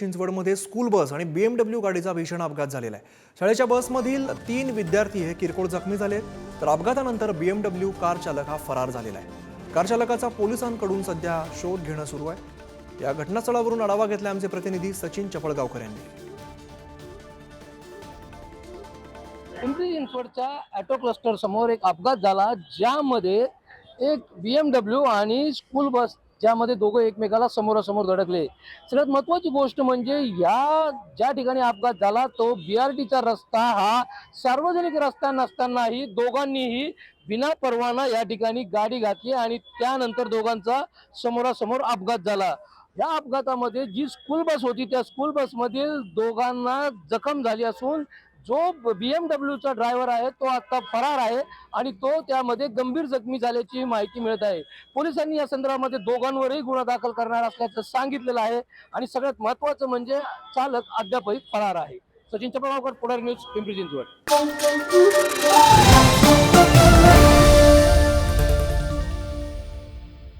चिंचवडमध्ये school bus आणि BMW गाडीचा भीषण अपघात झालेला आहे. शाळेच्या बसमधील तीन विद्यार्थी हे किरकोळ जखमी झाले तर अपघातानंतर बीएमडब्ल्यू कार चालक हा फरार झालेला आहे. कार चालकाचा पोलिसांकडून सध्या शोध घेणं सुरू आहे. या घटनास्थळावरून आढावा घेतला आमचे प्रतिनिधी सचिन चपळगावकर यांनी. पिंपरी चिंचवडच्या ॲटो क्लस्टर समोर एक अपघात झाला ज्यामध्ये एक बी एम डब्ल्यू आणि स्कूल बस ज्यामध्ये दोघं एकमेकाला समोरासमोर धडकले. सगळ्यात महत्त्वाची गोष्ट म्हणजे या ज्या ठिकाणी अपघात झाला तो बी आर टीचा रस्ता हा सार्वजनिक रस्ता नसतानाही दोघांनीही विना परवाना या ठिकाणी गाडी घातली आणि त्यानंतर दोघांचा समोरासमोर अपघात झाला. या अपघातामध्ये जी स्कूल बस होती त्या स्कूल बसमधील दोघांना जखम झाली असून जो बी एम डब्ल्यूचा ड्रायव्हर आहे तो आता फरार आहे आणि तो त्यामध्ये गंभीर जखमी झाल्याची माहिती मिळत आहे. पोलिसांनी या संदर्भामध्ये दोघांवरही गुन्हा दाखल करणार असल्याचं सांगितलेलं आहे आणि सगळ्यात महत्वाचं म्हणजे चालक अद्यापही फरार आहे. सचिन चपळगावकर पुढारी न्यूज पिंपरी चिंचवड.